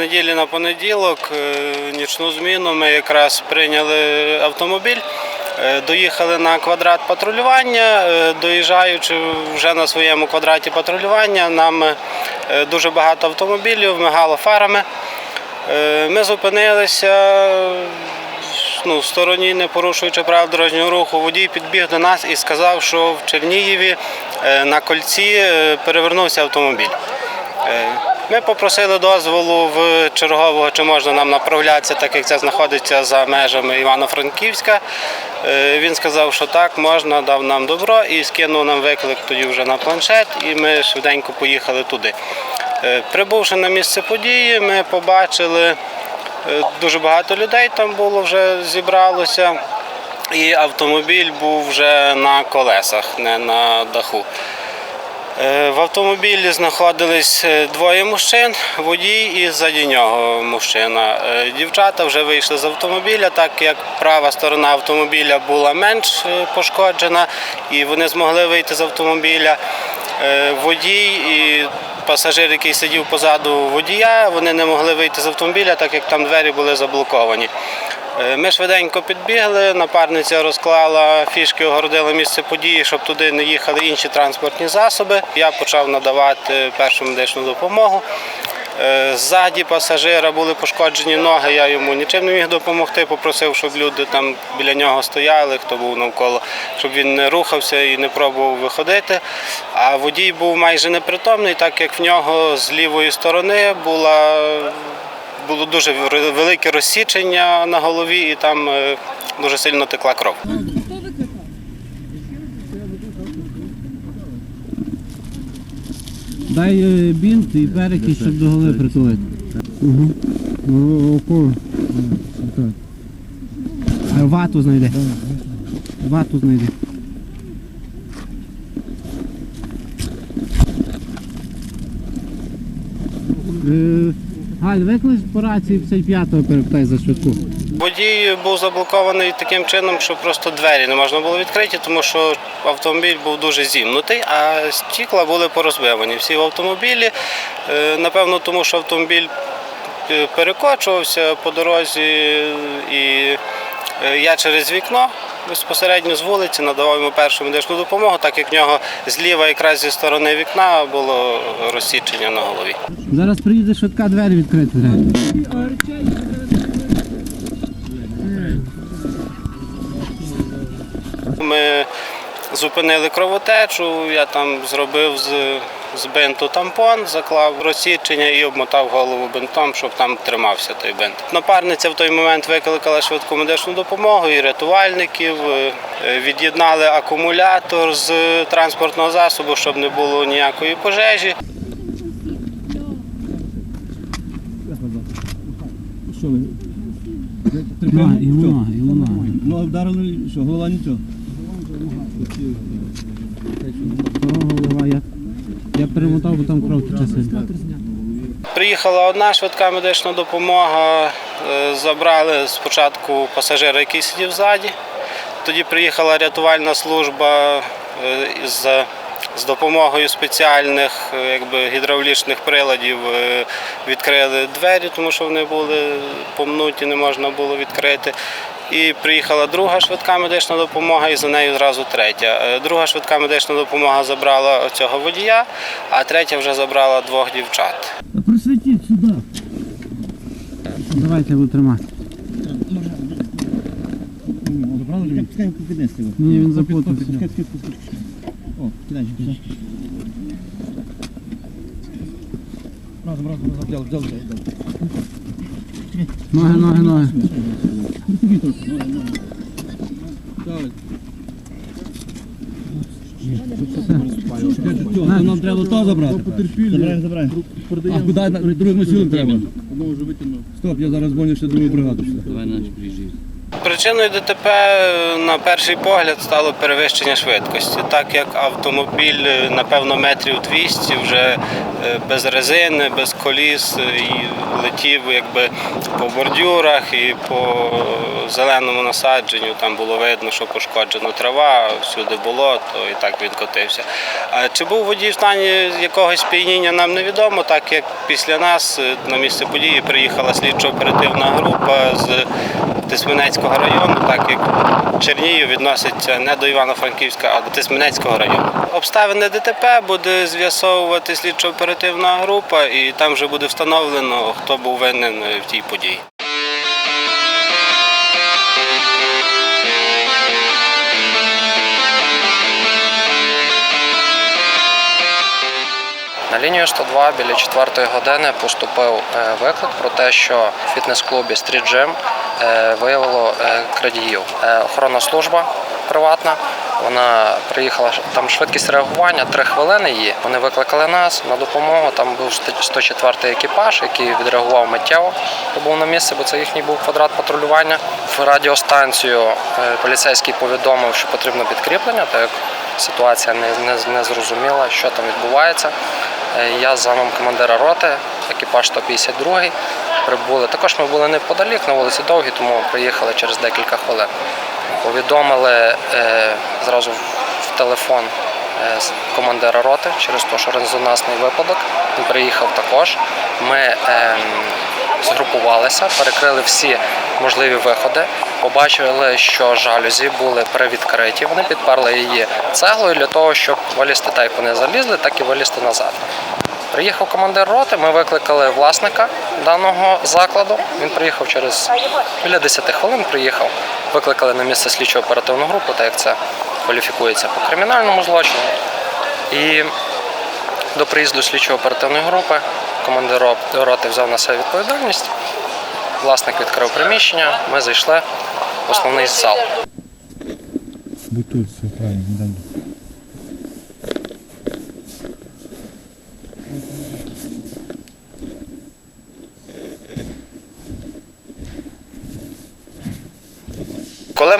неділі на понеділок, е, нічну зміну, ми якраз прийняли автомобіль, е, доїхали на квадрат патрулювання. Е, Доїжджаючи вже на своєму квадраті патрулювання, нам дуже багато автомобілів мигало фарами. Ми зупинилися ну, в стороні, не порушуючи правил дорожнього руху. Водій підбіг до нас і сказав, що в Чернієві е, на кольці перевернувся автомобіль. Ми попросили дозволу в чергового, чи можна нам направлятися, так як це знаходиться за межами Івано-Франківська. Е, Він сказав, що так, можна, дав нам добро і скинув нам виклик тоді вже на планшет, і ми швиденько поїхали туди. Е, Прибувши на місце події, ми побачили е, дуже багато людей там було вже зібралося. І автомобіль був вже на колесах, не на даху. Е, В автомобілі знаходились е, двоє мужчин, водій і ззаді нього мужчина. Е, Дівчата вже вийшли з автомобіля, так як права сторона автомобіля була менш пошкоджена, і вони змогли вийти з автомобіля. Водій і пасажир, який сидів позаду водія, вони не могли вийти з автомобіля, так як там двері були заблоковані. Е, Ми швиденько підбігли, напарниця розклала фішки, огородила місце події, щоб туди не їхали інші транспортні засоби. Я почав надавати першу медичну допомогу. Е, Ззаді пасажира були пошкоджені ноги, я йому нічим не міг допомогти. Попросив, щоб люди там біля нього стояли, хто був навколо, щоб він не рухався і не пробував виходити. А водій був майже непритомний, так як в нього з лівої сторони була було дуже велике розсічення на голові, і там е, дуже сильно текла кров. Дай е, бінт і перекись, щоб до голови притулити. Угу. А вату знайди. Вату знайди. Е, Галь, виклич по рації 55-го перепитай за швидку. Водій був заблокований таким чином, що просто двері не можна було відкрити, тому що автомобіль був дуже зімнутий, а стікла були порозбивані. Всі в автомобілі. Е, Напевно, тому що автомобіль е, перекочувався по дорозі, і е, я через вікно безпосередньо з вулиці надавав йому першу медичну допомогу, так як в нього зліва, якраз зі сторони вікна, було розсічення на голові. Зараз приїде швидка двері відкрити. Ми зупинили кровотечу, я там зробив з, з бинту тампон, заклав розсічення і обмотав голову бинтом, щоб там тримався той бинт. Напарниця в той момент викликала швидку медичну допомогу і рятувальників. е, е, Від'єднали акумулятор з транспортного засобу, щоб не було ніякої пожежі. Що ви? Ноги. Ноги вдарили, що голова нічого. Голова я. Перемотав, бо там кров тече сильно. Приїхала одна швидка медична допомога. е, Забрали спочатку пасажира, який сидів ззаді. Тоді приїхала рятувальна служба е, з, допомогою спеціальних е, якби, гідравлічних приладів. е, Відкрили двері, тому що вони були помнуті, не можна було відкрити. І приїхала друга швидка медична допомога, і за нею зразу третя. Е, Друга швидка медична допомога забрала цього водія, а третя вже забрала двох дівчат. Просвітіть сюди. Давайте буду тримати. Ні, він запутався. О, кидай, кидай. Разом, разом, разом. Взял, взял, взял. Ноги, ноги, ноги. Все, нам треба то забрати. Забираємо, забираємо. А куди другим силам треба? Стоп, я зараз дзвоню ще другу бригаду. При Причиною ДТП е, на перший погляд стало перевищення швидкості, так як автомобіль, е, напевно, метрів 200 вже е, без резини, без коліс і летів якби по бордюрах і по зеленому насадженню. Там було видно, що пошкоджена трава, всюди болото, і так він котився. А чи був водій в стані якогось сп'яніння, нам невідомо, так як після нас на місце події приїхала слідчо-оперативна група з Тисменецького району, так як Чернігів відноситься не до Івано-Франківська, а до Тисменецького району. Обставини ДТП буде з'ясовувати слідчо-оперативна група, і там вже буде встановлено, хто був винен в тій події. На лінію 102 біля 4 години поступив е, виклик про те, що в фітнес-клубі Street Gym е, виявило е, крадіїв. Охоронна служба приватна. Вона приїхала там швидкість реагування 3 хвилини її. Вони викликали нас на допомогу. Там був 104 екіпаж, який відреагував миттєво. Прибув на місце, бо це їхній був квадрат патрулювання. В радіостанцію поліцейський повідомив, що потрібно підкріплення, так як ситуація не, не, не зрозуміла, що там відбувається. Е, Я з замом командира роти, екіпаж 152 прибули. Також ми були неподалік на вулиці Довгі, тому приїхали через декілька хвилин. Повідомили е, зразу в телефон е, командира роти через те, що резонансний випадок. Він приїхав також. Ми ем, згрупувалися, перекрили всі можливі виходи. Побачили, що жалюзі були привідкриті. Вони підперли її цеглою для того, щоб вилізти так, як вони залізли, так і вилізти назад. Приїхав командир роти, ми викликали власника даного закладу. Він приїхав через біля 10 хвилин. Приїхав, викликали на місце слідчо оперативну групу, так як це кваліфікується по кримінальному злочину. І до приїзду слідчо оперативної групи командир роти взяв на себе відповідальність. Власник відкрив приміщення, ми зайшли в основний зал. Будь все правильно.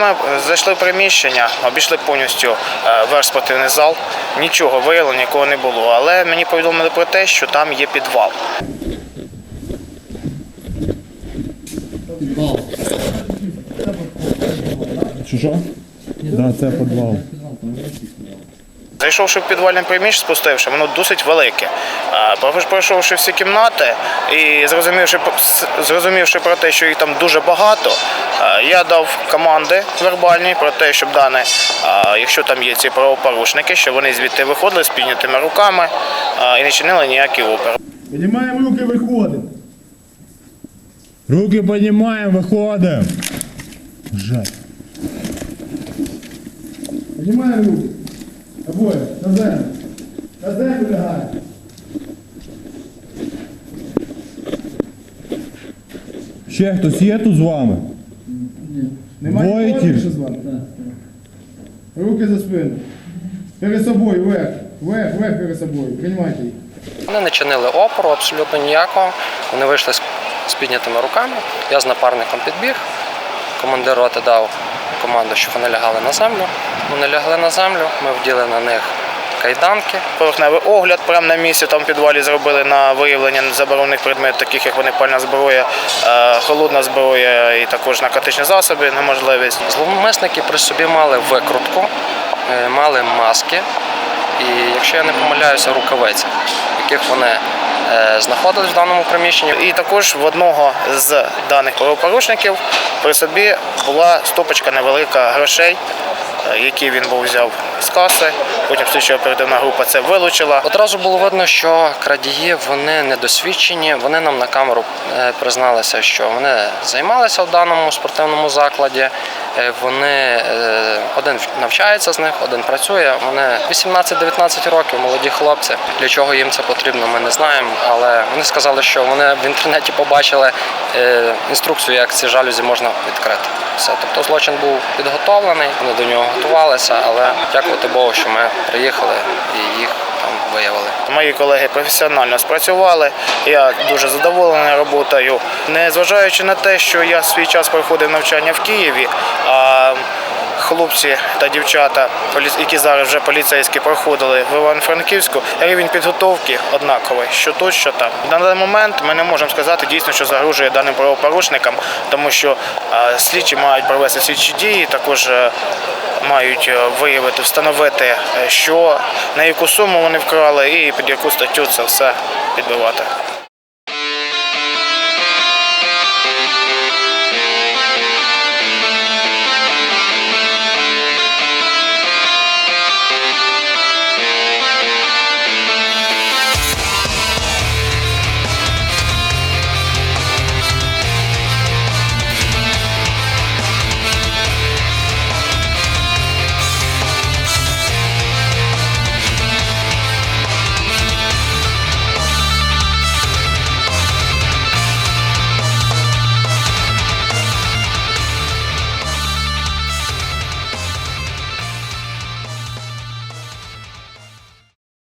Ми е, зайшли в приміщення, обійшли повністю е, весь спортивний зал, нічого виявлено, нікого не було. Але мені повідомили про те, що там є підвал. Що? Да, це підвал. Зайшовши в підвальне приміщення, спустивши, воно досить велике. Е, Пройшовши всі кімнати і зрозумівши, зрозумівши про те, що їх там дуже багато, я дав команди вербальні про те, щоб дане, якщо там є ці правопорушники, щоб вони звідти виходили з піднятими руками і не чинили ніякі опери. Піднімаємо руки, виходимо. Руки піднімаємо, виходимо. Жаль. Піднімаємо руки. Обоє. На землю. На землю лягай. Ще хтось є тут з вами? Немає нікого більше з вами? Руки за спину. Перед собою, вверх. Вверх, вверх перед собою. Приймайте їх. Вони не чинили опору абсолютно ніякого. Вони вийшли з, з піднятими руками. Я з напарником підбіг. Командир роти дав команду, щоб вони лягали на землю. Вони лягли на землю, ми вділи на них кайданки. Поверхневий огляд прямо на місці там в підвалі зробили на виявлення заборонених предметів, таких як вогнепальна зброя, е, холодна зброя і також наркотичні засоби, неможливість. Зловмисники при собі мали викрутку, е, мали маски і, якщо я не помиляюся, рукавиці, яких вони е, знаходились в даному приміщенні. І також в одного з даних правопорушників при собі була стопочка невелика грошей, які він був взяв з каси. Потім слідчо оперативна група це вилучила. Одразу було видно, що крадії вони недосвідчені. Вони нам на камеру е, призналися, що вони займалися в даному спортивному закладі. Е, Вони е, один навчається з них, один працює. Вони 18-19 років, молоді хлопці. Для чого їм це потрібно, ми не знаємо. Але вони сказали, що вони в інтернеті побачили е, інструкцію, як ці жалюзі можна відкрити. Все, тобто злочин був підготовлений, вони до нього готувалися, але дякувати Богу, що ми приїхали і їх там виявили. Мої колеги професіонально спрацювали. Я дуже задоволений роботою. Незважаючи на те, що я свій час проходив навчання в Києві, а хлопці та дівчата, які зараз вже поліцейські проходили в Івано-Франківську, рівень підготовки однаковий, що тут, що там. На даний момент ми не можемо сказати дійсно, що загрожує даним правопорушникам, тому що слідчі мають провести слідчі дії, також е, мають е, виявити, встановити, е, що на яку суму вони вкрали і під яку статтю це все підбивати.